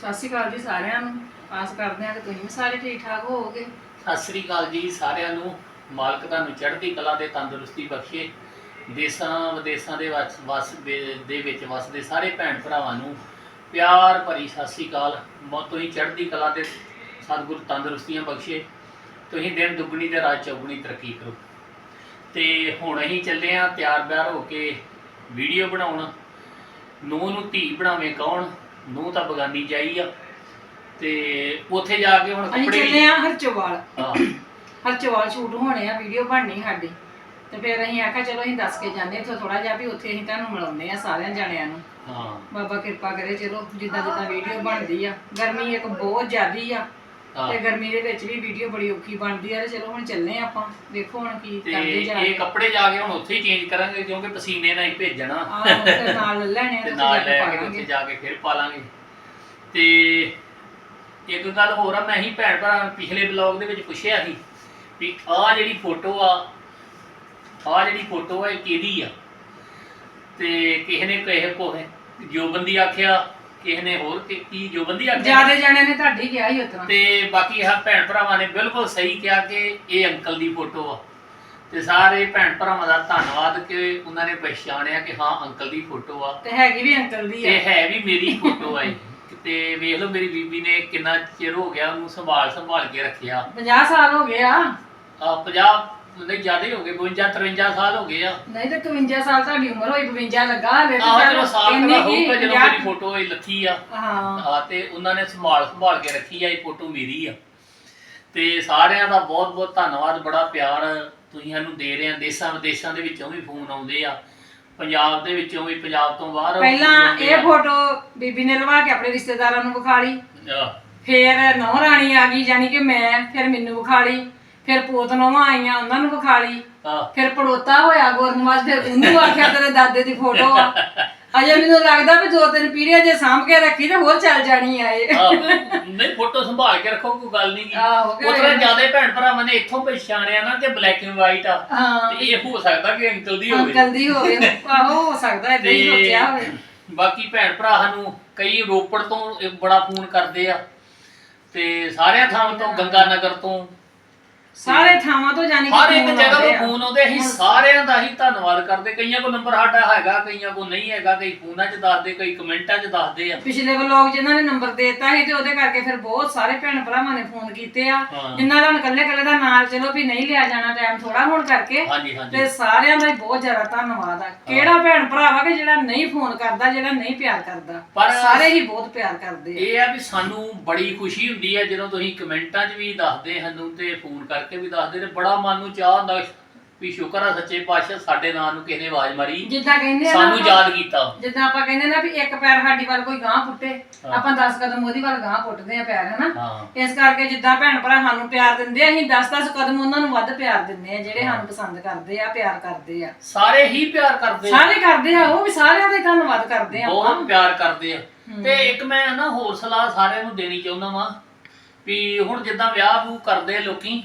ਸਤਿ ਸ਼੍ਰੀ ਅਕਾਲ ਜੀ ਸਾਰਿਆਂ ਨੂੰ। ਆਸ ਕਰਦੇ ਹਾਂ ਕਿ ਤੁਸੀਂ ਵੀ ਸਾਰੇ ਠੀਕ ਠਾਕ ਹੋਵੋਗੇ। ਸਤਿ ਸ੍ਰੀ ਅਕਾਲ ਜੀ ਸਾਰਿਆਂ ਨੂੰ। ਮਾਲਕ ਤੁਹਾਨੂੰ ਚੜ੍ਹਦੀ ਕਲਾ ਤੇ ਤੰਦਰੁਸਤੀ ਬਖਸ਼ੇ। ਦੇਸਾਂ ਵਿਦੇਸਾਂ ਦੇ ਵਸ ਵਸ ਦੇ ਦੇ ਵਿੱਚ ਵਸਦੇ ਸਾਰੇ ਭੈਣ ਭਰਾਵਾਂ ਨੂੰ ਪਿਆਰ ਭਰੀ ਸਤਿ ਸ੍ਰੀ ਅਕਾਲ। ਮ ਤੁਸੀਂ ਚੜ੍ਹਦੀ ਕਲਾ ਤੇ ਸਤਿਗੁਰ ਤੰਦਰੁਸਤੀਆਂ ਬਖਸ਼ੇ। ਤੁਸੀਂ ਦਿਨ ਦੁੱਗਣੀ ਤੇ ਰਾਤ ਚੌਗਣੀ ਤਰੱਕੀ ਕਰੋ। ਤੇ ਹੁਣ ਅਸੀਂ ਚੱਲੇ ਹਾਂ ਤਿਆਰ ਬਿਆਰ ਹੋ ਕੇ ਵੀਡੀਓ ਬਣਾਉਣ। ਨੂੰਹ ਨੂੰ ਧੀ ਬਣਾਵੇਂ ਕੌਣ? ਨੂੰਹ ਤਾਂ ਬਗਾਨੀ ਜਾਈ ਆ। ਤੇ ਉੱਥੇ ਜਾ ਕੇ ਹੁਣ ਅਸੀਂ ਕੱਪੜੇ ਚੱਲੇ ਆ ਹਰਚੋਵਾਲ। ਹਾਂ। ਹਰਚੋਵਾਲ ਸ਼ੂਟ ਹੋਣੇ ਆ ਵੀਡੀਓ ਬਣਨੀ ਸਾਡੀ। ਤੇ ਫਿਰ ਅਸੀਂ ਆਖਿਆ ਚਲੋ ਅਸੀਂ ਦੱਸ ਕੇ ਜਾਂਦੇ ਇੱਥੋਂ ਥੋੜਾ ਜਿਹਾ ਵੀ ਉੱਥੇ ਅਸੀਂ ਤੁਹਾਨੂੰ ਮਿਲਾਉਂਦੇ ਆ ਸਾਰਿਆਂ ਜਣਿਆਂ ਨੂੰ। ਹਾਂ। ਬਾਬਾ ਕਿਰਪਾ ਕਰੇ ਚਲੋ ਜਿੱਦਾਂ ਜਿੱਦਾਂ ਵੀਡੀਓ ਬਣਦੀ ਆ। ਗਰਮੀ ਇੱਕ ਬਹੁਤ ਜ਼ਿਆਦੀ ਆ। ਹਾਂ। ਤੇ ਗਰਮੀ ਦੇ ਵਿੱਚ ਵੀ ਵੀਡੀਓ ਬੜੀ ਔਖੀ ਬਣਦੀ ਆ ਤੇ ਚਲੋ ਹੁਣ ਚੱਲੇ ਆਪਾਂ। ਦੇਖੋ ਹੁਣ ਕੀ ਤੇ ਕਰਦੇ ਜਾ ਇਹ ਕੱਪੜੇ ਜਾ ਕੇ ਹੁਣ ਉੱਥੇ ਹੀ ਚੇਂਜ ਕਰਾਂਗੇ ਕਿਉਂਕਿ ਪਸੀਨੇ ਨਾਲ ਹੀ ਭੇਜਣਾ। ਆਹ ਤੇ ਨਾਲ ਲੈਣੇ ਆ ਤੇ ਤੇ ਨਾਲ ਲੈ ਕੇ ਉੱਥੇ ਜਾ ਕੇ ਫਿਰ ਪਾ ਲਾਂਗੇ ਤੇ ਇੱਕ ਗੱਲ ਹੋਰ ਆ ਮੈਂ ਹੀ ਭੈਣ ਭਰਾ ਨੂੰ ਪਿਛਲੇ ਬਲੌਗ ਦੇ ਵਿੱਚ ਪੁੱਛਿਆ ਸੀ ਵੀ ਆਹ ਜਿਹੜੀ ਫੋਟੋ ਆ ਆਹ ਜਿਹੜੀ ਫੋਟੋ ਆ ਇਹ ਕਿਹਦੀ ਆ? ਤੇ ਕਿਸੇ ਨੇ ਕਹੇ ਕੋਹੇ ਆਖਿਆ ਕਿਸੇ ਨੇ ਹੋਰ ਕੀ- ਕੀ ਜੋਬੰਦੀ ਆਖਿਆ ਜਿਆਦੇ ਜਣਿਆਂ ਨੇ ਤੁਹਾਡੀ ਕਿਹਾ ਹੀ ਉਤਰਾ ਤੇ ਬਾਕੀ ਇਹ ਭੈਣ ਭਰਾਵਾਂ ਨੇ ਬਿਲਕੁਲ ਸਹੀ ਕਿਹਾ ਕਿ ਇਹ ਅੰਕਲ ਦੀ ਫੋਟੋ ਆ। ਤੇ ਸਾਰੇ ਭੈਣ ਭਰਾਵਾਂ ਦਾ ਧੰਨਵਾਦ ਕਿ ਉਹਨਾਂ ਨੇ ਪਛਾਣਿਆ ਕਿ ਹਾਂ ਅੰਕਲ ਦੀ ਫੋਟੋ ਆ। ਤੇ ਹੈਗੀ ਵੀ ਅੰਕਲ ਦੀ ਤੇ ਆ ਹੈ ਵੀ ਮੇਰੀ ਫੋਟੋ ਆ ਇਹ। ਤੇ ਵੇਖ ਲਓ ਮੇਰੀ ਬੀਬੀ ਨੇ ਕਿੰਨਾ ਚਿਰ ਹੋ ਗਿਆ ਉਹਨੂੰ ਸੰਭਾਲ ਸੰਭਾਲ ਕੇ ਰੱਖਿਆ। 50 ਸਾਲ ਹੋ ਗਏ ਆ। ਆ 50 ਨਹੀਂ ਜ਼ਿਆਦਾ ਹੀ ਹੋ ਗਏ 52 53 ਸਾਲ ਹੋ ਗਏ ਆ। ਨਹੀਂ ਤਾਂ 51 ਸਾਲ ਤੁਹਾਡੀ ਉਮਰ ਹੋਈ 52 ਲੱਗਾ ਹਲੇ ਆਹ ਚੱਲ ਸਾਲ ਇੰਨੀ ਦਾ ਕੀ, ਹੋਊਗਾ ਜਦੋਂ ਮੇਰੀ ਫੋਟੋ ਇਹ ਲੱਥੀ ਆ। ਹਾਂ। ਹਾਂ ਤੇ ਉਹਨਾਂ ਨੇ ਸੰਭਾਲ ਸੰਭਾਲ ਕੇ ਰੱਖੀ ਆ ਇਹ ਫੋਟੋ ਮੇਰੀ ਆ। ਤੇ ਸਾਰਿਆਂ ਦਾ ਬਹੁਤ ਬਹੁਤ ਧੰਨਵਾਦ ਬੜਾ ਪਿਆਰ ਤੁਸੀਂ ਸਾਨੂੰ ਦੇ ਰਹੇ ਆ। ਦੇਸ਼ਾਂ ਵਿਦੇਸ਼ਾਂ ਦੇ ਵਿੱਚੋਂ ਵੀ ਫੋਨ ਆਉਂਦੇ ਆ। ਪੰਜਾਬ ਦੇ ਵਿੱਚੋਂ ਵੀ ਪੰਜਾਬ ਤੋਂ ਬਾਹਰ ਪਹਿਲਾਂ ਆਉਂਦੇ ਇਹ ਆ। ਫੋਟੋ ਬੀਬੀ ਨੇ ਲਵਾ ਕੇ ਆਪਣੇ ਰਿਸ਼ਤੇਦਾਰਾਂ ਨੂੰ ਵਿਖਾ ਲਈ। ਆਹ, ਫਿਰ ਨੌ ਰਾਣੀ ਆ ਗਈ ਯਾਨੀ ਕਿ ਮੈਂ ਫਿਰ ਮੈਨੂੰ ਵਿਖਾ ਲਈ। ਫਿਰ ਪੋਤ ਨੌਵਾਂ ਆਈਆਂ ਉਹਨਾਂ ਨੂੰ ਵਿਖਾ ਲਈ। ਫਿਰ ਪੜੋਤਾ ਹੋਇਆ ਗੁਰਨਵਾਜ ਫਿਰ ਉਹਨੂੰ ਆਖਿਆ ਤੇਰੇ ਦਾਦੇ ਦੀ ਫੋਟੋ ਆ। ਅਜੇ ਮੈਨੂੰ ਲੱਗਦਾ ਵੀ ਦੋ ਤਿੰਨ ਪੀੜ੍ਹੀਆਂ ਜੇ ਸਾਂਭ ਕੇ ਰੱਖੀ ਤੇ ਹੋਰ ਚੱਲ ਜਾਣੀ ਆ ਇਹ। ਆਹ, ਨਹੀਂ ਫੋਟੋ ਸੰਭਾਲ ਕੇ ਰੱਖੋ ਕੋਈ ਗੱਲ ਨਹੀਂ ਆਹੋ, ਕਿ- ਉਤਰਾ ਜ਼ਿਆਦਾ ਭੈਣ ਭਰਾਵਾਂ ਨੇ ਇੱਥੋਂ ਪਛਾਣਿਆ ਨਾ ਕਿ ਬਲੈਕ ਐਂਡ ਵਾਈਟ ਆ। ਹਾਂ। ਤੇ ਇਹ ਹੋ ਸਕਦਾ ਕਿ ਅੰਕਲ ਦੀ ਹੋਵੇ। ਅੰਕਲ ਦੀ ਹੋਵੇ। ਆਹੋ ਹੋ ਸਕਦਾ ਏਦਾਂ ਹੀ ਸੋਚਿਆ ਹੋਵੇ। ਬਾਕੀ ਭੈਣ ਭਰਾ ਸਾਨੂੰ ਕਈ ਰੋਪੜ ਤੋਂ ਇਹ ਬੜਾ ਫੋਨ ਕਰਦੇ ਆ। ਤੇ ਸਾਰਿਆਂ ਥਾਵਾਂ ਤੋਂ ਗੰਗਾ ਨਗਰ ਤੋਂ ਸਾਰੇ ਥਾਵਾਂ ਤੋਂ ਜਾਣੀ ਹਰ ਇੱਕ phone ਜਗ੍ਹਾ ਆਉਂਦੇ ਤੋਂ ਆ। ਫੋਨ ਆਉਂਦੇ ਅਸੀਂ ਸਾਰਿਆਂ ਦਾ ਹੀ ਧੰਨਵਾਦ ਕਰਦੇ। ਕਈਆਂ ਕੋਲ ਨੰਬਰ ਸਾਡਾ ਹੈਗਾ ਕਈਆਂ ਕੋਲ ਨਹੀਂ ਹੈਗਾ। ਕਈ ਫੋਨਾਂ 'ਚ ਦੱਸਦੇ ਕਈ ਕਮੈਂਟਾਂ 'ਚ ਦੱਸਦੇ ਆ। ਪਿਛਲੇ ਵਲੋਗ ਜਿਨ੍ਹਾਂ ਨੇ ਨੰਬਰ ਦਿੱਤਾ ਸੀ ਤੇ ਉਹਦੇ ਕਰਕੇ ਫਿਰ ਬਹੁਤ ਸਾਰੇ ਭੈਣ ਭਰਾਵਾਂ ਨੇ ਫੋਨ ਕੀਤੇ ਆ। ਹਾਂ। ਜਿਨ੍ਹਾਂ ਦਾ ਇਕੱਲੇ ਇਕੱਲੇ ਦਾ ਨਾਲ ਚਲੋ ਵੀ ਨਹੀਂ ਲਿਆ ਜਾਣਾ ਟਾਈਮ ਥੋੜਾ ਹੋਣ ਕਰਕੇ। ਹਾਂਜੀ ਹਾਂਜੀ। ਤੇ ਸਾਰਿਆਂ ਦਾ ਹੀ ਬਹੁਤ ਜ਼ਿਆਦਾ ਧੰਨਵਾਦ ਆ। ਕਿਹੜਾ ਭੈਣ ਭਰਾ ਵਾ ਕਿ ਜਿਹੜਾ ਨਹੀਂ ਫੋਨ ਕਰਦਾ ਜਿਹੜਾ ਨਹੀਂ ਪਿਆਰ ਕਰਦਾ? ਪਰ- ਸਾਰੇ ਹੀ ਬਹੁਤ ਪਿਆਰ ਕਰਦੇ ਆ। ਇਹ ਆ ਵੀ ਸਾਨੂੰ ਬੜੀ ਖੁਸ਼ੀ ਹੁੰਦੀ ਹੈ ਜਦੋਂ ਤੁਸੀਂ ਕਮੈਂਟਾਂ 'ਚ ਵੀ ਦੱਸਦੇ ਸਾਨੂੰ ਤੇ ਫੋਨ ਕਰਕੇ ਵੀ ਦੱਸਦੇ ਨੇ ਬੜਾ ਮਨ ਨੂੰ ਚਾਹ ਹੁੰਦਾ ਵੀ ਸ਼ੁਕਰ ਆ ਸੱਚੇ ਪਾਤਸ਼ਾਹ ਸਾਡੇ ਨਾਂ ਨੂੰ ਕਿਸੇ ਨੇ ਆਵਾਜ਼ ਮਾਰੀ। ਜਿੱਦਾਂ ਕਹਿੰਦੇ ਆ ਨਾ ਸਾਨੂੰ ਆਪਾਂ- ਯਾਦ ਕੀਤਾ। ਜਿੱਦਾਂ ਆਪਾਂ ਕਹਿੰਦੇ ਨਾ ਵੀ ਇੱਕ ਪੈਰ ਸਾਡੀ ਵੱਲ ਕੋਈ ਗਾਂ ਪੁੱਟੇ ਹਾਂ। ਆਪਾਂ 10 ਕਦਮ ਉਹਦੀ ਵੱਲ ਗਾਂ ਪੁੱਟਦੇ ਆ ਪੈਰ ਹਨਾ? ਹਾਂ। ਇਸ ਕਰਕੇ ਜਿੱਦਾਂ ਭੈਣ ਭਰਾ ਸਾਨੂੰ ਪਿਆਰ ਦਿੰਦੇ ਆ ਅਸੀਂ 10-10 ਕਦਮ ਉਹਨਾਂ ਨੂੰ ਵੱਧ ਪਿਆਰ ਦਿੰਦੇ ਆ ਜਿਹੜੇ ਸਾਨੂੰ ਪਸੰਦ ਕਰਦੇ ਆ ਪਿਆਰ ਕਰਦੇ ਆ। ਸਾਰੇ ਹੀ ਪਿਆਰ ਕਰਦੇ ਆ। ਸਾਰੇ ਕਰਦੇ ਆ ਉਹ ਵੀ ਸਾਰਿਆਂ ਦਾ ਹੀ ਧੰਨਵਾਦ ਕਰਦੇ ਆ ਆਪਾਂ। ਬਹੁਤ ਪਿਆਰ ਕਰਦੇ ਆ। ਤੇ ਇੱਕ ਮੈਂ ਨਾ ਹੋਰ ਸਲਾਹ ਸਾਰਿਆਂ ਨੂੰ ਦੇਣੀ ਚਾਹੁੰਦਾ ਵਾਂ ਵੀ ਹੁਣ ਜਿੱਦਾਂ ਵਿਆਹ ਵੂ ਕਰਦੇ ਆ ਲੋਕੀ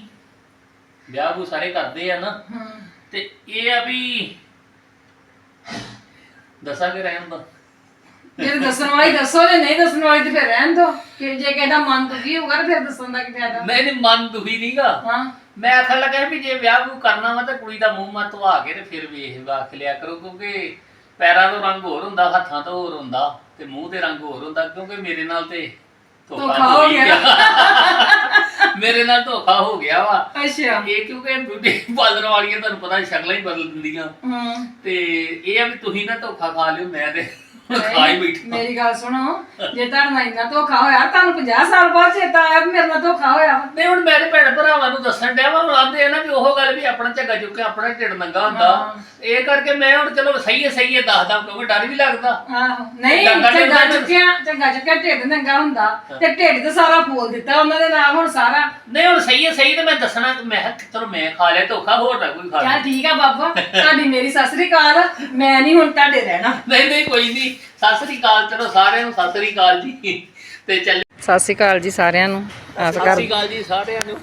ਵਿਆਹ ਵੂ ਸਾਰੇ ਕਰਦੇ ਆ ਨਾ। ਤੇ ਇਹ ਆ ਵੀ ਦੱਸਾਂਗੇ ਰਹਿਣ ਦਾ। ਜੇ ਦੱਸਣ ਵਾਲੀ ਦੱਸੋ ਜੇ ਨਹੀਂ ਦੱਸਣ ਵਾਲੀ ਤੇ ਫਿਰ ਰਹਿਣ ਦੋ। ਕਿ ਜੇ ਕਿਸੇ ਦਾ ਮਨ ਦੁਖੀ ਹੋਊਗਾ ਤੇ ਫਿਰ ਦੱਸਣ ਦਾ ਕੀ ਫਾਇਦਾ। ਨਹੀਂ ਨਹੀਂ ਮਨ ਦੁਖੀ ਨਹੀਂਗਾ। ਹਾਂ। ਮੈਂ ਆਖਣ ਲੱਗਾ ਵੀ ਜੇ ਵਿਆਹ ਵੂ ਕਰਨਾ ਵਾ ਤਾਂ ਕੁੜੀ ਦਾ ਮੂੰਹ ਮਾ ਧਵਾ ਕੇ ਤੇ ਫਿਰ ਵੇਖ ਵਾਖ ਲਿਆ ਕਰੋ ਕਿਉਂਕਿ ਪੈਰਾਂ ਤੋਂ ਰੰਗ ਹੋਰ ਹੁੰਦਾ ਹੱਥਾਂ ਤੋਂ ਹੋਰ ਹੁੰਦਾ ਤੇ ਮੂੰਹ ਦੇ ਰੰਗ ਹੋਰ ਹੁੰਦਾ ਕਿਉਂਕਿ ਮੇਰੇ ਨਾਲ ਤੇ ਧੋਖਾ ਹੀ ਗਿਆ। ਮੇਰੇ ਨਾਲ ਧੋਖਾ ਹੋ ਗਿਆ ਵਾ। ਅੱਛਾ। ਇਹ ਕਿਉਂਕਿ ਬਿਊਟੀ ਪਾਰਲਰ ਵਾਲੀਆਂ ਤੁਹਾਨੂੰ ਪਤਾ ਸ਼ਕਲਾਂ ਹੀ ਬਦਲ ਦਿੰਦੀਆਂ। ਹਮ ਤੇ ਇਹ ਆ ਵੀ ਤੁਸੀਂ ਨਾ ਧੋਖਾ ਖਾ ਲਿਓ ਮੈਂ ਤੇ ਹੁਣ ਖਾ ਹੀ ਬੈਠਾ। ਮੇਰੀ ਗੱਲ ਸੁਣੋ ਜੇ ਤੁਹਾਡੇ ਇੰਨਾ ਧੋਖਾ ਹੋਇਆ ਤੁਹਾਨੂੰ 50 ਸਾਲ ਬਾਅਦ ਚੇਤਾ ਆਇਆ ਵੀ ਮੇਰੇ ਨਾਲ ਧੋਖਾ ਹੋਇਆ ਵਾ। ਨਹੀਂ ਹੁਣ ਮੇਰੇ ਭੈਣ ਭਰਾਵਾਂ ਨੂੰ ਦੱਸਣ ਡਿਆ ਵਾ ਹੁਣ ਆਂਦੇ ਆ ਨਾ ਵੀ ਉਹ ਗੱਲ ਵੀ ਆਪਣਾ ਝੱਗਾ ਚੁੱਕਿਆ ਆਪਣਾ ਢਿੱਡ ਨੰਗਾ ਹੁੰਦਾ। ਇਹ ਕਰਕੇ ਮੈਂ ਹੁਣ ਚਲੋ ਸਹੀ ਹੈ ਸਹੀ ਹੈ ਦੱਸਦਾ ਕਿਉਂਕਿ ਡਰ ਵੀ ਲੱਗਦਾ। ਆਹੋ। ਨਹੀਂ ਚੰਗਾ ਢਿੱਡ ਚੰਗਾ ਨੰਗਾ- ਚੁੱਕਿਆ ਚੰਗਾ ਚੁੱਕਿਆ ਢਿੱਡ ਨੰਗਾ ਹੁੰਦਾ ਤੇ ਢਿੱਡ ਤੇ ਸਾਰਾ ਫੋਲ ਦਿੱਤਾ ਉਹਨਾਂ ਦੇ ਨਾਲ ਹੁਣ ਸਾਰਾ। ਨਹੀਂ ਹੁਣ ਸਹੀ ਹੈ ਸਹੀ ਤੇ ਮੈਂ ਦੱਸਣਾ ਕਿ ਮੈਂ ਕਿਹਾ ਚਲੋ ਮੈਂ ਖਾ ਲਿਆ ਧੋਖਾ ਹੋਰ ਨਾ ਕੋਈ ਖਾ ਲੇ ਚੱਲ ਠੀਕ ਆ ਬਾਬਾ ਤੁਹਾਡੀ ਮੇਰੀ ਸਤਿ ਸ੍ਰੀ ਅਕਾਲ ਮੈਂ ਨਹੀਂ ਹੁਣ ਤੁਹਾਡੇ ਰਹਿਣਾ। ਨਹੀਂ ਨਹੀਂ ਕੋਈ ਨਹੀਂ। ਸਤਿ ਸ੍ਰੀ ਅਕਾਲ ਚਲੋ ਸਾਰਿਆਂ ਨੂੰ ਸਤਿ ਸ੍ਰੀ ਅਕਾਲ ਜੀ। ਤੇ ਚੱਲ ਸਤਿ ਸ੍ਰੀ ਅਕਾਲ ਜੀ ਸਾਰਿਆਂ ਨੂੰ। ਆਸ ਸਤਿ ਸ੍ਰੀ ਅਕਾਲ ਜੀ ਸਾਰਿਆਂ ਨੂੰ।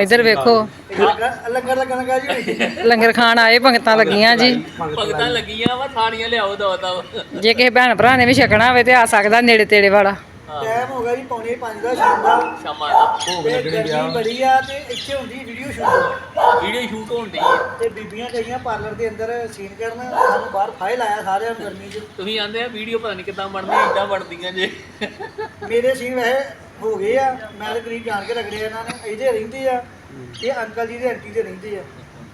ਇੱਧਰ ਵੇਖੋ। ਲੰਗਰ ਜੀ। ਲੰਗਰ ਖਾਣ ਆਏ ਭਗਤਾਂ ਲੱਗੀਆਂ ਜੀ। ਭਗਤਾਂ ਲੱਗੀਆਂ ਵਾ ਥਾਣੀਆਂ ਲਿਆਓ ਦੋ ਦੋ ਜੇ ਕਿਸੇ ਭੈਣ ਭਰਾ ਨੇ ਵੀ ਛਕਣਾ ਹੋਵੇ ਤੇ ਆ ਸਕਦਾ ਨੇੜੇ ਤੇੜੇ ਵਾਲਾ। ਟਾਈਮ ਹੋ ਗਿਆ ਜੀ ਪੌਣੇ 5 ਦਾ ਸ਼ਾਮ ਦਾ। ਸ਼ਾਮਾਂ ਦਾ। ਤੇ ਗਰਮੀ ਬੜੀ ਆ ਤੇ ਇੱਥੇ ਹੁੰਦੀ ਵੀਡੀਓ ਸ਼ੂਟ ਵੀਡੀਓ ਸ਼ੂਟ ਹੋਣ ਦੀ ਤੇ ਬੀਬੀਆਂ ਗਈਆਂ ਪਾਰਲਰ ਦੇ ਅੰਦਰ ਸੀਨ ਕਰਨ ਸਾਨੂੰ ਬਾਹਰ ਫਾਇਲ ਆਇਆ ਸਾਰਿਆਂ ਨੂੰ ਗਰਮੀ 'ਚ। ਤੁਸੀਂ ਆਂਦੇ ਆ ਵੀਡੀਓ ਪਤਾ ਨਹੀਂ ਕਿੱਦਾਂ ਬਣਦੀ ਇਦਾਂ ਬਣਦੀਆਂ ਜੇ। ਮੇਰੇ ਸੀਨ ਵੈਸੇ ਹੋ ਗਏ ਆ ਮੈਂ ਤਾਂ ਕਰੀਬ ਜਾਣ ਕੇ ਰਗੜੇ ਇਹਨਾਂ ਨੇ ਇਹਦੇ ਰਹਿੰਦੇ ਆ ਇਹ ਅੰਕਲ ਜੀ ਦੇ ਆਂਟੀ ਦੇ ਰਹਿੰਦੇ ਆ।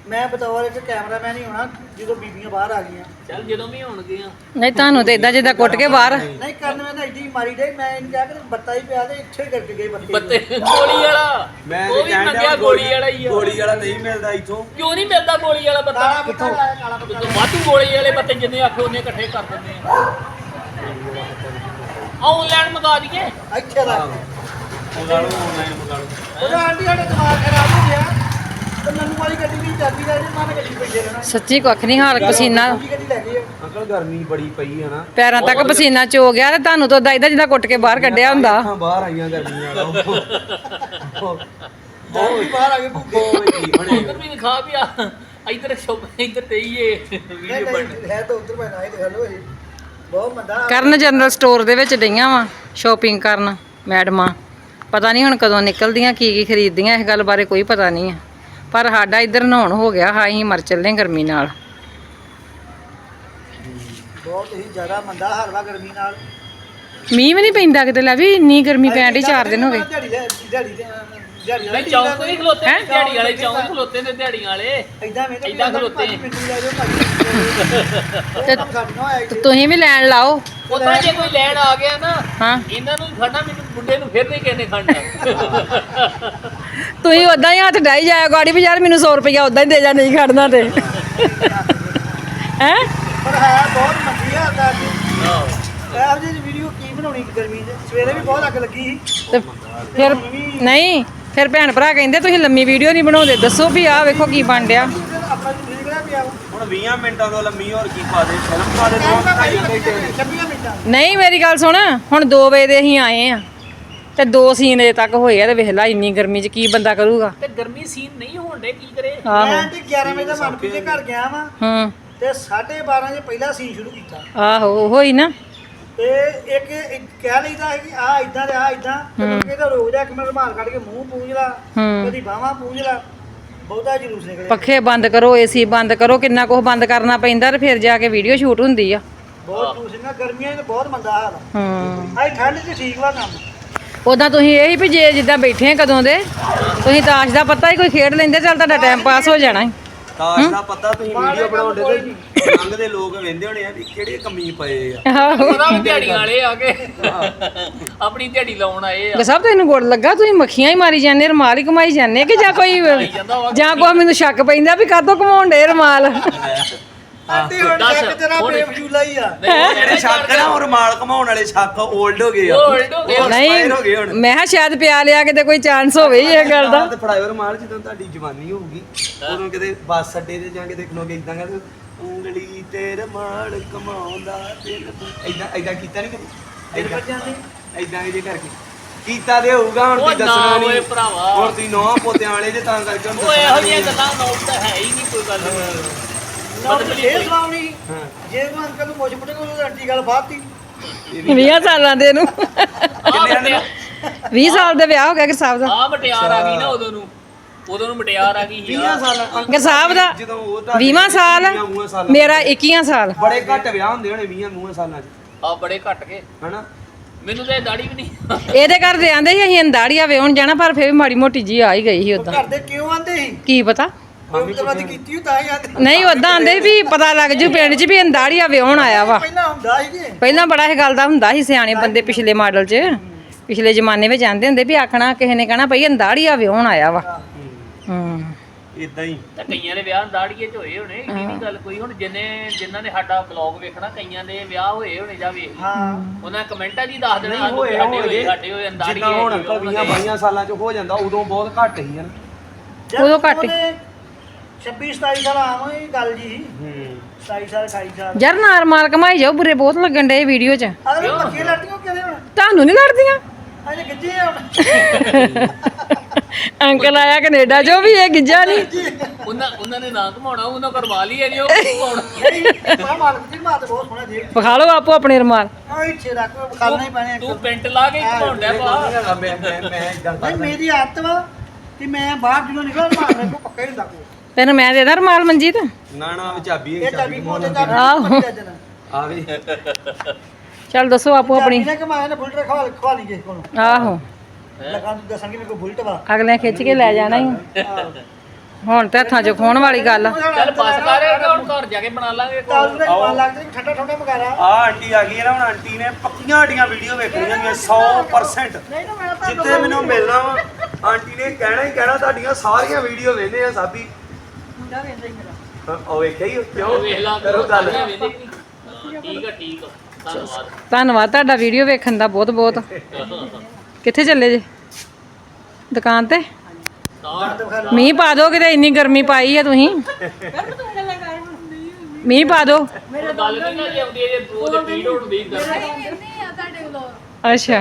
ਮੈਂ ਬਤੌਰ ਇੱਕ ਕੈਮਰਾਮੈਨ ਹੀ ਹੋਣਾ ਜਦੋਂ ਬੀਬੀਆਂ ਬਾਹਰ ਆ ਗਈਆਂ। ਚੱਲ ਜਦੋਂ ਵੀ ਹੋਣਗੇ ਆ ਨਹੀਂ ਤੁਹਾਨੂੰ ਤੇ ਇਦਾਂ ਜਿੱਦਾਂ ਕੁੱਟ ਕੇ ਬਾਹਰ। ਨਹੀਂ ਕਰਨ ਮੈਂ ਤਾਂ ਇੱਡੀ ਮਾਰੀ ਡੇ ਮੈਂ ਇਹਨੂੰ ਕਿਹਾ ਕਿ ਬੱਤਾ ਹੀ ਪਿਆ ਤੇ ਇੱਥੇ ਕਰਕੇ ਗਏ ਬੱਤੇ ਬੱਤੇ ਗੋਲੀ ਵਾਲਾ। ਮੈਂ ਉਹ ਵੀ ਮੰਗਿਆ ਗੋਲੀ ਵਾਲਾ ਹੀ ਆ। ਗੋਲੀ ਵਾਲਾ ਨਹੀਂ ਮਿਲਦਾ ਇੱਥੋਂ। ਕਿਉਂ ਨਹੀਂ ਮਿਲਦਾ ਗੋਲੀ ਵਾਲਾ ਬੱਤਾ? ਕਾਲਾ ਬੱਤਾ ਲਾਇਆ ਕਾਲਾ ਬੱਤਾ ਜਦੋਂ ਵਾਧੂ ਗੋਲੀ ਵਾਲੇ ਬੱਤੇ ਜਿੰਨੇ ਆਖੇ ਉਹਨੇ ਇਕੱਠੇ ਕਰ ਦਿੰਦੇ ਆ। ਆਨਲਾਈਨ ਮੰਗਾ ਦਈਏ। ਇੱਥੇ ਲਓ ਆਨਲਾਈਨ ਮੰਗਾ ਲਓ। ਉਹਦਾ ਆਂਟੀ ਸਾਡੇ ਦਿਮਾਗ ਖਰਾਬ ਹੋ ਗਿਆ। ਮੈਨੂੰ ਵਾਲੀ ਗੱਡੀ ਵੀ ਚਾਬੀ ਲੈ ਜੇ ਮਨ ਗੱਡੀ ਬੈਠੇ ਰਹਿਣਾ। ਸੱਚੀ ਕੁੱਖ ਨਹੀਂ ਹਾਲ ਪਸੀਨਾ। ਦੂਜੀ ਗੱਡੀ ਲੈ ਗਏ ਆ। ਅੰਕਲ ਗਰਮੀ ਬੜੀ ਪਈ ਹੈ ਨਾ। ਪੈਰਾਂ ਤੱਕ ਪਸੀਨਾ ਚੋ ਗਿਆ ਤੇ ਤੁਹਾਨੂੰ ਤਾਂ ਉਦਾਂ ਇਦਾਂ ਜਿੱਦਾਂ ਕੁੱਟ ਕੇ ਬਾਹਰ ਕੱਢਿਆ ਹੁੰਦਾ। ਅੱਖਾਂ ਬਾਹਰ ਆਈਆਂ ਗਰਮੀ ਵਾਲਾ ਉਹ ਵੀ ਬਾਹਰ ਆ ਗਏ ਭੁੱਖੇ। ਉਹ ਕੀ ਬਣੇਗਾ ਉਧਰ ਵੀ ਦਿਖਾ ਵੀ ਆ। ਇਧਰ ਸ਼ੋਪ ਇਧਰ ਤੇ ਹੀ ਇਹ ਨਹੀਂ ਵੀਡੀਓ ਬਣ ਨਹੀਂ ਹੈ ਤਾਂ ਉਧਰ ਮੈਂ ਨਾ ਹੀ ਦੇਖ ਲਓ ਇਹ। ਬਹੁਤ ਮੰਦਾ ਹਾਲ। ਕਰਨ ਜਨਰਲ ਸਟੋਰ ਦੇ ਵਿੱਚ ਡਈਆਂ ਵਾ ਸ਼ਾਪਿੰਗ ਕਰਨ ਮੈਡਮਾਂ। ਪਤਾ ਨਹੀਂ ਹੁਣ ਕਦੋਂ ਨਿਕਲਦੀਆਂ ਕੀ ਕੀ ਖਰੀਦਦੀਆਂ ਇਸ ਗੱਲ ਬਾਰੇ ਕੋਈ ਪਤਾ ਨਹੀਂ ਹੈ ਪਰ ਸਾਡਾ ਇੱਧਰ ਨਹਾਉਣ ਹੋ ਗਿਆ ਹਾਂ ਅਸੀਂ ਮਰ ਚੱਲੇ ਗਰਮੀ ਨਾਲ। ਬਹੁਤ ਹੀ ਜ਼ਿਆਦਾ ਮੰਦਾ ਹਾਲ ਵਾ ਗਰਮੀ ਨਾਲ। ਮੀਂਹ ਵੀ ਨਹੀਂ ਪੈਂਦਾ ਕਿਤੇ ਲੈ ਵੀ ਇੰਨੀ ਗਰਮੀ ਪੈਣ ਡਈ 4 ਦਿਨ ਹੋ ਗਏ। ਦਿਹਾੜੀ ਲੈ- ਦਿਹਾੜੀ ਦੇ- ਦਿਹਾੜੀ ਨਹੀਂ ਚੌਂਕ ਤੋਂ ਹੀ ਖਲੋਤੇ ਹੈਂ? ਦਿਹਾੜੀ ਵਾਲੇ ਚੌਂਕ ਤੋਂ ਖਲੋਤੇ ਨੇ ਦਿਹਾੜੀਆਂ ਵਾਲੇ। ਇਦਾਂ ਵੇਖ ਏਦਾਂ ਖਲੋਤੇ। ਮੈਨੂੰ ਲੈ ਜਾਓ ਭਾਜੀ। ਤੇ- ਤੇ ਸਾਡੀਆਂ ਆਇਆ ਤੇ ਤੁਸੀਂ ਵੀ ਲੈਣ ਲਾਓ। ਉਤਾਂ ਜੇ ਕੋਈ ਲੈਣ ਆ ਗਿਆ ਨਾ ਹਾਂ। ਇਹਨਾਂ ਨੂੰ ਹੀ ਖੜਨਾ ਮੈਨੂੰ ਬੁੱਢੇ ਨੂੰ ਫਿਰ ਨਹੀਂ ਕਿਸੇ ਨੇ ਖੜਨਾ। ਤੁਸੀਂ ਉਦਾਂ ਹੀ ਹੱਥ ਡਾਈ ਜਾਇਆ ਗਾੜੀ ਵੀ ਯਾਰ ਮੈਨੂੰ 100 ਰੁਪਇਆ ਉਦਾਂ ਹੀ ਦੇ ਜਾ ਨਹੀਂ ਖੜਨਾ ਤੇ। ਹੈ? ਪਰ ਹੈ ਬਹੁਤ ਮੰਦੀ ਹਾਲ ਦਾ ਜੀ ਆਹੋ। ਇਹੋ ਜਿਹੀ ਵੀਡੀਓ ਕੀ ਬਣਾਉਣੀ ਗਰਮੀ 'ਚ ਸਵੇਰੇ ਵੀ ਬਹੁਤ ਅੱਗ ਲੱਗੀ ਸੀ। ਤੇ ਫਿਰ ਨਹੀਂ ਫਿਰ ਭੈਣ ਭਰਾ ਕਹਿੰਦੇ ਤੁਸੀਂ ਲੰਮੀ ਵੀਡੀਓ ਨਹੀਂ ਬਣਾਉਂਦੇ ਦੱਸੋ ਵੀ ਆਹ ਵੇਖੋ ਕੀ ਬਣ ਡਿਆ ਆਪਣਾ ਜੀ ਨਿਕਲਿਆ ਪਿਆ ਵਾ ਹੁਣ 20 ਮਿੰਟਾਂ ਤੋਂ ਲੰਮੀ ਹੋਰ ਕੀ ਪਾ ਦੇ ਫਿਲਮ ਪਾ ਦੇ ਦੋ ਢਾਈ ਘੰਟੇ ਦੀ 26 ਮਿੰਟਾਂ ਨਹੀਂ ਮੇਰੀ ਗੱਲ ਸੁਣ ਹੁਣ 2 ਵਜੇ ਦੇ ਅਸੀਂ ਆਏ ਆ ਤੇ ਦੋ ਸੀਨ ਅਜੇ ਤੱਕ ਹੋਏ ਆ ਤੇ ਵੇਖ ਲੈ ਇੰਨੀ ਗਰਮੀ 'ਚ ਕੀ ਬੰਦਾ ਕਰੂਗਾ। ਤੇ ਗਰਮੀ ਸੀਨ ਨਹੀਂ ਹੋਣ ਦੇ ਕੀ ਕਰੇ? ਆਹੋ। ਮੈਂ ਤੇ 11 ਵਜੇ ਦਾ ਮਨਪ੍ਰੀਤ ਦੇ ਘਰ ਗਿਆ ਵਾਂ ਹੂੰ। ਤੇ 12:30 ਜੇ ਪਹਿਲਾ ਸੀਨ ਸ਼ੁਰੂ ਕੀਤਾ। ਆਹੋ ਉਹੋ ਹੀ ਨਾ। ਤੇ ਇੱਕ ਇੱਕ ਕਹਿ ਲਈਦਾ ਹੈ ਕਿ ਆ ਇਦਾਂ ਤੇ ਆ ਇਦਾਂ ਤੇ ਮੈਨੂੰ ਕਹਿੰਦਾ ਰੋਕ ਜਾ ਇੱਕ ਮਿੰਟ ਰੁਮਾਲ ਕੱਢ ਕੇ ਮੂੰਹ ਪੂੰਝ ਲਾ ਹੂੰ। ਕਦੀ ਬਾਹਾਂ ਪੂੰਝ ਲਾ ਬਹੁਤਾ ਜਲੂਸ ਨਿਕਲੇ ਪੱਖੇ ਬੰਦ ਕਰੋ ਏਸੀ ਬੰਦ ਕਰੋ ਕਿੰਨਾ ਕੁਝ ਬੰਦ ਕਰਨਾ ਪੈਂਦਾ ਤੇ ਫਿਰ ਜਾ ਕੇ ਵੀਡੀਓ ਸ਼ੂਟ ਹੁੰਦੀ ਆ। ਬਹੁਤ ਜਲੂਸ ਨਿਕਲਿਆ ਗਰਮੀਆਂ 'ਚ ਬਹੁਤ ਮੰਦਾ ਹਾਲ ਆ। ਹੂੰ। ਆਈ ਠੰਡ 'ਚ ਠੀਕ ਵਾ ਕੰਮ। ਉਦਾਂ ਤੁਸੀਂ ਇਹ ਹੀ ਵੀ ਜੇ ਜਿੱਦਾਂ ਬੈਠੇ ਆ ਕਦੋਂ ਦੇ ਤੁਸੀਂ ਤਾਸ਼ ਦਾ ਪਤਾ ਹੀ ਕੋਈ ਖੇਡ ਲੈਂਦੇ ਚੱਲ ਤੁਹਾਡਾ ਟਾਈਮ ਪਾਸ ਹੋ ਜਾਣਾ ਤਾਸ਼ ਦਾ ਪਤਾ ਤੁਸੀਂ ਮਾੜੇ ਵੀਡੀਓ ਕੰਮ ਬਣਾਉਂਦੇ ਕੋਈ ਤੇ ਰੰਗ ਦੇ ਲੋਕ ਵੇਂਦੇ ਹੋਣੇ ਆ ਵੀ ਕਿਹੜੇ ਕੰਮੀ ਪਏ ਆ। ਆਹੋ। ਉਹਦਾ ਵੀ ਦਿਹਾੜੀ ਵਾਲੇ ਆ ਕੇ। ਆਪਣੀ ਦਿਹਾੜੀ ਲਾਉਣ ਆਏ ਆ। ਸਭ ਤੈਨੂੰ ਗੁੜ ਲੱਗਾ ਤੁਸੀਂ ਮੱਖੀਆਂ ਹੀ ਮਾਰੀ ਜਾਂਦੇ ਰਮਾਲ ਹੀ ਕਮਾਈ ਜਾਂਦੇ ਕਿ ਜਾਂ ਕੋਈ ਜਾਂ ਕੋਈ ਮੈਨੂੰ ਸ਼ੱਕ ਪੈਂਦਾ ਵੀ ਕਾਹਤੋਂ ਕਮਾਉਣ ਡੇ ਰਮਾਲ? ਆਂਟੀ ਹੁਣ ਦੱਸ, ਇੱਕ ਤੇਰਾ ਹੁਣ- ਬੇਫਜੂਲਾ ਹੀ ਆ। ਜਿਹੜੇ ਸ਼ੱਕ ਨਾ ਉਹ ਰਮਾਲ ਘਮਾਉਣ ਵਾਲੇ ਸ਼ੱਕ 올ਡ ਹੋ ਗਏ ਆ। ਉਹ old ਹੋ ਗਏ। ਉਹ ਨਹੀਂ expire ਹੋ ਗਏ ਹੁਣ। ਮੈਂ ਕਿਹਾ ਸ਼ਾਇਦ ਪਿਆ ਲਿਆ ਕਿਤੇ ਕੋਈ ਚਾਂਸ ਹੋਵੇ ਹੀ ਇਹ ਗੱਲ ਦਾ। ਤੇ ਫੜਾਇਓ ਰਮਾਲ ਜਦੋਂ ਤੁਹਾਡੀ ਜਵਾਨੀ ਹੋਊਗੀ ਉਦੋਂ ਕਿਤੇ ਬੱਸ ਅੱਡੇ ਤੇ ਜਾਂ ਕਿਤੇ ਖਲੋਗੇ ਇਦਾਂ ਕਹਿੰਦੇ ਉਂਗਲੀ ਤੇ ਰਮਾਲ ਕਮਾਉਂਦਾ ਦਿਲ ਇਦਾਂ ਇਦਾਂ ਕੀਤਾ ਨਹੀਂ ਕਦੇ? ਇਦਾਂ ਜਾਂਦੀ ਇਦਾਂ ਇਹਦੇ ਕਰਕੇ। ਕੀਤਾ ਤੇ ਹੋਊਗਾ ਹੁਣ ਉਹ ਤੁਸੀਂ ਨਾ ਦੱਸਣਾ ਓਏ ਨਹੀਂ ਭਰਾਵਾ। ਹੁਣ ਤੁਸੀਂ ਨੌ ਪੋਤਿਆਂ ਵਾਲੇ ਜੇ ਤਾਂ ਕਰਕੇ ਹੁਣ ਉਹ ਇਹੋ ਦੱਸਣਾ ਜਿਹੀਆਂ ਨਹੀਂ ਗੱਲਾਂ ਨੌਬ ਤਾਂ ਹੈ ਹੀ ਨਹੀਂ ਕੋਈ ਗੱਲ। ਨਾ ਬਦਲੀ ਇਹ ਕੋਈ। ਸਲਾਉਣੀ ਹਾਂ ਜੇ ਤੂੰ ਅੰਕਲ ਨੂੰ ਮੁੱਛ ਪੁੱਟੇ ਕੋਲ ਆਂਟੀ ਗੱਲ ਬਾਤੀ 20 ਸਾਲਾਂ ਦੇ ਨੂੰ। ਆ? ਮਟਿਆ 20 ਸਾਲ ਦੇ ਵਿਆਹ ਹੋ ਗਿਆ ਗਰਸਾਬ ਦਾ। ਆ ਮਟਿਆਰ ਆ ਗਈ ਨਾ ਉਦੋਂ ਨੂੰ। ਉਦੋਂ ਨੂੰ ਮਟਿਆਰ ਆ ਗਈ ਸੀ 20 ਸਾਲਾਂ। ਗਰਸਾਬ ਦਾ। ਜਦੋਂ ਉਹ ਤੁਹਾਡੇ 20ਵਾਂ ਸਾਲ ਮੇਰਾ 21 ਸਾਲ। ਬੜੇ ਘੱਟ ਵਿਆਹ ਹੁੰਦੇ ਹੋਣੇ 20 ਮੂਹਾਂ ਸਾਲਾਂ 'ਚ। ਆ ਬੜੇ ਘੱਟ ਗਏ। ਹਨਾ? ਮੈਨੂੰ ਤਾਂ ਦਾੜੀ ਵੀ ਨਹੀਂ ਇਹਦੇ ਘਰ ਦੇ ਆਂਦੇ ਸੀ ਅਸੀਂ ਅੰਦਾੜੀਆ ਵੇਉਣ ਜਾਣਾ ਪਰ ਫੇਰ ਵੀ ਮਾੜੀ ਮੋਟੀ ਜੀ ਆ ਹੀ ਗਈ ਸੀ ਉਦਾਂ। ਘਰ ਦੇ ਕਿਉਂ ਆਂਦੇ ਸੀ? ਕੀ ਪਤਾ? ਮੰਮੀ ਤੇ ਕੀਤੀ ਹੋਈ ਤਾਂ ਆਂਦੇ। ਨਹੀਂ ਉਦਾਂ ਆਂਦੇ ਵੀ ਪਤਾ ਲੱਗ ਜੂ ਪਿੰਡ 'ਚ ਵੀ ਅੰਦਾੜੀਆ ਵੇਉਣ ਆਇਆ ਵਾ। ਪਹਿਲਾਂ ਹੁੰਦਾ ਸੀ ਕਿ ਪਹਿਲਾਂ ਬੜਾ ਇਹ ਗੱਲ ਦਾ ਹੁੰਦਾ ਸੀ ਸਿਆਣੇ ਬੰਦੇ ਪਿਛਲੇ ਮਾਡਲ 'ਚ। ਪਿਛਲੇ ਜ਼ਮਾਨੇ ਵਿੱਚ ਜਾਂਦੇ ਹੁੰਦੇ ਵੀ ਆਖਣਾ ਕਿਸੇ ਨੇ ਕਹਿਣਾ ਭਈ ਅੰਦਾੜੀਆ ਵਿਆਹਣ ਆਇਆ ਵਾ। ਹੂੰ। ਇਦਾਂ ਹੀ। ਤਾਂ ਕਈਆਂ ਦੇ ਵਿਆਹ ਦਾੜੀਏ ਚ ਹੋਏ ਹੋਣੇ ਇਹ ਨਹੀਂ ਗੱਲ ਕੋਈ ਹੁਣ ਜਿੰਨੇ ਜਿਨ੍ਹਾਂ ਨੇ ਸਾਡਾ ਬਲੌਗ ਵੇਖਣਾ ਕਈਆਂ ਦੇ ਵਿਆਹ ਹੋਏ ਹੋਣੇ ਜਾਂ ਵੇਖ ਹਾਂ। ਉਹਨਾਂ ਕਮੈਂਟਾਂ 'ਚ ਹੀ ਦੱਸ ਦੇਣਾ ਨਹੀਂ ਸਾਨੂੰ ਹੋਏ ਸਾਡੇ ਹੋਏ ਸਾਡੇ ਹੋਏ ਅੰਦਾੜੀਏ ਜਿੱਦਾਂ ਹੁਣ ਅੰਕਲ 20 22 ਸਾਲਾਂ 'ਚ ਹੋ ਜਾਂਦਾ ਉਦੋਂ ਬਹੁਤ ਘੱਟ ਹੀ ਹਨ ਉਦੋਂ ਘੱਟ। 26 27 ਸਾਲ ਆਮ ਹੋਈ ਗੱਲ ਜੀ ਹੂੰ 27 ਸਾਲ 28 ਸਾਲ ਯਾਰ ਨਾਰ ਮਾਰ ਕਮਾਈ ਜਾਓ ਬੁਰੇ ਬਹੁਤ ਲੱਗਣ ਡੇ ਵੀਡੀਓ 'ਚ ਅਗਰ ਪੱਕੇ ਲੜਦੀਆਂ ਕਿਹਦੇ ਹੁਣ ਤੁਹਾਨੂੰ ਨਹੀਂ ਲੜਦੀਆਂ ਅਜੇ ਆ ਹੁਣ ਅੰਕਲ ਆਇਆ ਕੈਨੇਡਾ ਜੋ ਵੀ ਇਹ ਗਿੱਜਾ ਨਹੀਂ ਉਹਨਾਂ ਉਹਨਾਂ ਨੇ ਨਾ ਘਮਾਉਣਾ ਉਹਨਾਂ ਕਰਵਾ ਲਈ ਹੈ ਜੀ ਉਹ ਘਮਾਉਣਾ ਮੈਂ ਮਾਲਕ ਦੀ ਮਾਤ ਬਹੁਤ ਸੋਹਣਾ ਜੀ ਵਿਖਾ ਲਓ ਆਪੋ ਆਪਣੇ ਰਮਾਲ ਆ ਇੱਥੇ ਰੱਖ ਖਾਣਾ ਹੀ ਪੈਣੇ ਤੂੰ ਪੈਂਟ ਲਾ ਕੇ ਘਮਾਉਂਦਾ ਪਾ ਮੈਂ ਮੈਂ ਮੈਂ ਮੇਰੀ ਆਦਤ ਵਾ ਕਿ ਮੈਂ ਬਾਹਰ ਜਦੋਂ ਨਿਕਲਾਂ ਮਾਰ ਮੇਰੇ ਕੋ ਪੱਕਾ ਹੀ ਹੁੰਦਾ ਕੋ ਤੈਨੂੰ ਮੈਂ ਦੇ ਦਾਂ ਰਮਾਲ ਮਨਜੀਤ? ਨਾ ਨਾ ਉਹ ਚਾਬੀ ਇਹ ਚਾਬੀ ਮੋਟੇ। ਚਾਬੀ ਨਾਲ ਆਵੇ ਚੱਲ ਦੱਸੋ ਆਪੋ ਆਪਣੀ। ਨੇ ਕਮਾਇਆ ਨਾ ਬੁਲਟ ਖਵਾ ਖਵਾ ਲਈ ਕਿਸੇ ਕੋਲੋਂ ਆਹੋ। ਲਗਾ ਨੂੰ ਦੱਸਾਂਗੇ ਮੇਰੇ ਕੋ ਬੁਲਟ ਵਾ ਅਗਲੇ ਖਿੱਚ ਕੇ ਲੈ ਜਾਣਾ ਹੀ। ਹੁਣ ਤੇ ਹੱਥਾਂ 'ਚ ਖੋਣ ਵਾਲੀ ਗੱਲ ਆ। ਚੱਲ ਬਸ ਕਰ ਹੁਣ ਘਰ ਜਾ ਕੇ ਬਣਾ ਲਾਂਗੇ ਕਾਲ ਦੇ ਕਮਾਲ ਲੱਗਦੇ ਠੰਡਾ ਠੰਡਾ ਮਗਾਰਾ। ਆ ਆਂਟੀ ਆ ਗਈ ਹੈ ਨਾ ਹੁਣ ਆਂਟੀ ਨੇ ਪੱਕੀਆਂ ਆਡੀਆਂ ਵੀਡੀਓ ਵੇਖਣੀਆਂ ਨੇ 100% ਨਹੀਂ ਤਾਂ ਮੈਂ ਤਾਂ ਜਿੱਥੇ ਮੈਨੂੰ ਮਿਲਣਾ ਵਾ ਆਂਟੀ ਨੇ ਕਹਿਣਾ ਹੀ ਕਹਿਣਾ ਤੁਹਾਡੀਆਂ ਸਾਰੀਆਂ ਵੀਡੀਓ ਵੇਖਦੇ ਆ ਸਾਬੀ। ਮੁੰਡਾ ਵੇਂਦਾ ਹੀ ਮੇਰਾ ਹਾਂ, ਉਹ ਵੇਖਿਆ ਹੀ ਉਹ ਕਿਉਂ ਵੇਖ ਲਾ ਕਰੋ ਗੱਲ ਠੀਕ ਆ ਠੀਕ ਆ। ਧੰਨਵਾਦ। ਧੰਨਵਾਦ ਤੁਹਾਡਾ ਵੀਡੀਓ ਵੇਖਣ ਦਾ ਬਹੁਤ ਬਹੁਤ। ਕਿੱਥੇ ਚੱਲੇ ਜੇ? ਦੁਕਾਨ ਤੇ? ਮੀਂਹ ਪਾ ਦੋ ਕਿਤੇ ਇੰਨੀ ਗਰਮੀ ਪਾਈ ਆ ਤੁਸੀਂ। ਮੀਂਹ ਪਾ ਦੋ ਗੱਲ ਨਹੀਂ ਨਾ ਜੇ ਆਉਂਦੀ ਹੈ ਜੇ ਉਹਦੇ ਪੀੜ ਹੋਣੀ ਗੱਲ ਅੱਛਾ।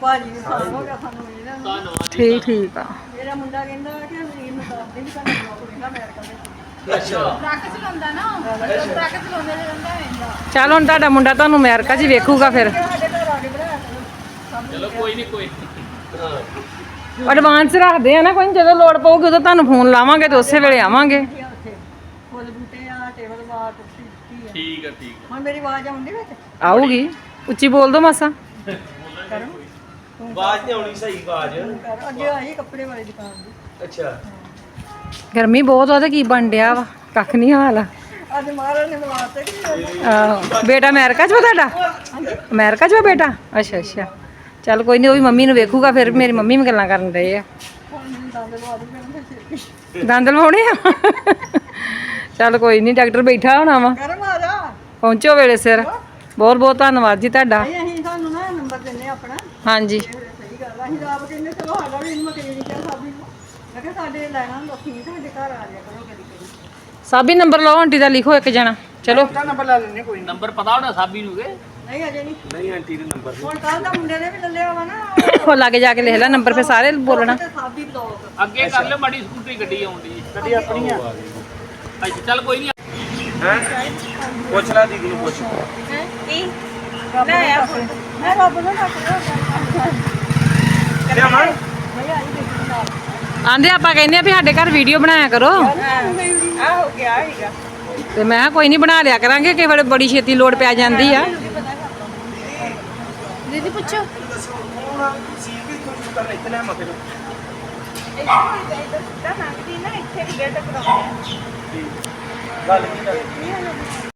ਭਾਜੀ ਨੂੰ ਸਾਲ ਹੋ ਗਿਆ ਸਾਨੂੰ ਮਿਲਣਾ ਧੰਨਵਾਦ ਠੀਕ ਠੀਕ ਆ। ਮੇਰਾ ਮੁੰਡਾ ਕਹਿੰਦਾ ਕਿ ਅਮਰੀਨ ਨੂੰ ਵੀ ਕਹਿੰਦਾ ਅਮਰੀਕਾ ਦੇ ਅੱਛਾ ਟਰੱਕ ਚਲਾਉਂਦਾ ਨਾ ਮਤਲਬ ਟਰੱਕ ਚਲਾਉਂਦਾ ਰਹਿੰਦਾ ਰਹਿੰਦਾ ਚੱਲ ਹੁਣ ਤੁਹਾਡਾ ਮੁੰਡਾ ਤੁਹਾਨੂੰ ਅਮਰੀਕਾ 'ਚ ਹੀ ਵੇਖੂਗਾ ਫਿਰ। ਚਲੋ ਕੋਈ ਨਹੀਂ ਕੋਈ। ਐਡਵਾਂਸ ਰੱਖਦੇ ਆ ਨਾ ਕੋਈ ਨੀ, ਜਦੋਂ ਲੋੜ ਪਊਗੀ ਉਦੋਂ ਤੁਹਾਨੂੰ ਫੋਨ ਲਾਵਾਂਗੇ ਤੇ ਉਸੇ ਵੇਲੇ ਆਵਾਂਗੇ। ਫੁੱਲ ਬੂਟੇ ਆ ਟੇਬਲ ਬਾਰ ਕੁਰਸੀ ਕੀ ਆ। ਠੀਕ ਆ ਠੀਕ ਹੁਣ ਮੇਰੀ ਆਵਾਜ਼ ਆਉਂਦੀ ਵਿੱਚ? ਆਊਗੀ। ਉੱਚੀ ਬੋਲ ਦੋ ਮਾਸਾ। ਆਵਾਜ਼ ਤੇ ਆਉਣੀ ਸਹੀ ਆਵਾਜ਼। ਕਰ। ਅੱਗੇ ਆਈ ਕੱਪੜੇ ਵਾਲੀ ਦੁਕਾਨ ਦੀ। ਅੱਛਾ। ਗਰਮੀ ਬਹੁਤ ਆ ਤੇ ਕੀ ਬਣ ਡਿਆ ਵਾ? ਕੱਖ ਨਹੀਂ ਹਾਲ ਆ। ਅੱਜ ਮਹਾਰਾਜ ਨੇ ਕਿ ਆਹੋ। ਬੇਟਾ ਅਮਰੀਕਾ 'ਚ ਵਾ ਤੁਹਾਡਾ? ਅਮਰੀਕਾ 'ਚ ਵਾ ਬੇਟਾ? ਅੱਛਾ ਅੱਛਾ। ਚੱਲ ਕੋਈ ਨਹੀਂ ਉਹ ਵੀ ਮੰਮੀ ਨੂੰ ਵੇਖੂਗਾ ਫਿਰ ਮੇਰੀ ਮੰਮੀ ਵੀ ਗੱਲਾਂ ਕਰਨ ਰਹੇ ਆ। ਦੰਦ ਲਵਾਉਣੇ ਆ? ਚੱਲ ਕੋਈ ਨਹੀਂ ਡਾਕਟਰ ਬੈਠਾ ਹੋਣਾ ਵਾ। ਪਹੁੰਚੋ ਵੇਲੇ ਸਿਰ। ਬਹੁਤ ਬਹੁਤ ਧੰਨਵਾਦ ਜੀ ਤੁਹਾਡਾ। ਅਸੀਂ ਤੁਹਾਨੂੰ ਨਾ ਨੰਬਰ ਦਿੰਨੇ ਆਪਣਾ। ਹਾਂਜੀ। ਸਹੀ ਗੱਲ ਆ ਅਸੀਂ ਆਪ ਕਹਿੰਦੇ ਚਲੋ ਸਾਡਾ ਵੀ ਇਹਨੂੰ ਮਕਈ ਨਹੀਂ ਕਿਹਾ ਸਾਬੀ ਨੂੰ ਮੈਂ ਕਿਹਾ ਸਾਡੇ ਲੈਣਾ ਲੋਕੀ ਨਹੀਂ ਸਾਡੇ ਘਰ ਆ ਜਾਇਆ ਕਰੋ ਕਦੀ ਕਦੀ। ਸਾਬੀ ਨੰਬਰ ਲਓ ਆਂਟੀ ਦਾ ਲਿਖੋ ਇੱਕ ਜਣਾ। ਚਲੋ। ਤਾਂ ਨੰਬਰ ਲੈ ਲੈਣੇ ਕੋਈ ਨੰਬਰ ਪਤਾ ਹੋਣਾ ਸਾਬੀ ਨੂੰ ਕੇ? ਨਹੀਂ ਅਜੇ ਨਹੀਂ। ਨਹੀਂ ਆਂਟੀ ਦੇ ਨੰਬਰ ਹੁਣ ਕੱਲ ਦਾ ਮੁੰਡੇ ਨੇ ਵੀ ਲੈ ਲਿਆ ਵਾ ਨਾ। ਉਹ ਲਾਗੇ ਜਾ ਕੇ ਲਿਖ ਲੈ ਨੰਬਰ ਫਿਰ ਸਾਰੇ ਬੋਲਣਾ। ਤੇ ਸਾਬੀ ਬਲੌਗ। ਅੱਗੇ ਕਰ ਲੈ ਮਾੜੀ ਸਕੂਟਰੀ ਗੱਡੀ ਆਉਂਦੀ। ਗੱਡੀ ਆਪਣੀ ਆ। ਅੱਛਾ ਚੱਲ ਕੋਈ ਨਹੀਂ ਹੈ? ਪੁੱਛ ਲੈ ਦੀਦੀ ਨੂੰ ਪੁੱਛ। ਲੈ ਆ ਮੈਂ ਰੱਬ ਨੂੰ ਰੱਖ ਤੇ ਅਮਨ ਆਂਦੇ ਆਪਾਂ ਕਹਿੰਦੇ ਆ ਵੀ ਸਾਡੇ ਘਰ ਵੀਡੀਓ ਬਣਾਇਆ ਕਰੋ। ਆ ਹੋ ਗਿਆ ਹੀਗਾ। ਤੇ ਮੈਂ ਕਿਹਾ ਕੋਈ ਨਹੀਂ ਬਣਾ ਲਿਆ ਕਰਾਂਗੇ ਕਿ ਵੇਲੇ ਬੜੀ ਛੇਤੀ ਲੋੜ ਪੈ ਜਾਂਦੀ ਆ। ਦੀਦੀ ਪੁੱਛੋ। ਸੀ ਵੀ ਕੁਝ ਕਰ ਇੱਥੇ ਲੈ ਮਕੇ ਇੱਥੇ ਨਾ ਇੱਥੇ ਗੇਟ ਕਰਾਉਂਦੇ। ਗੱਲ ਕੀ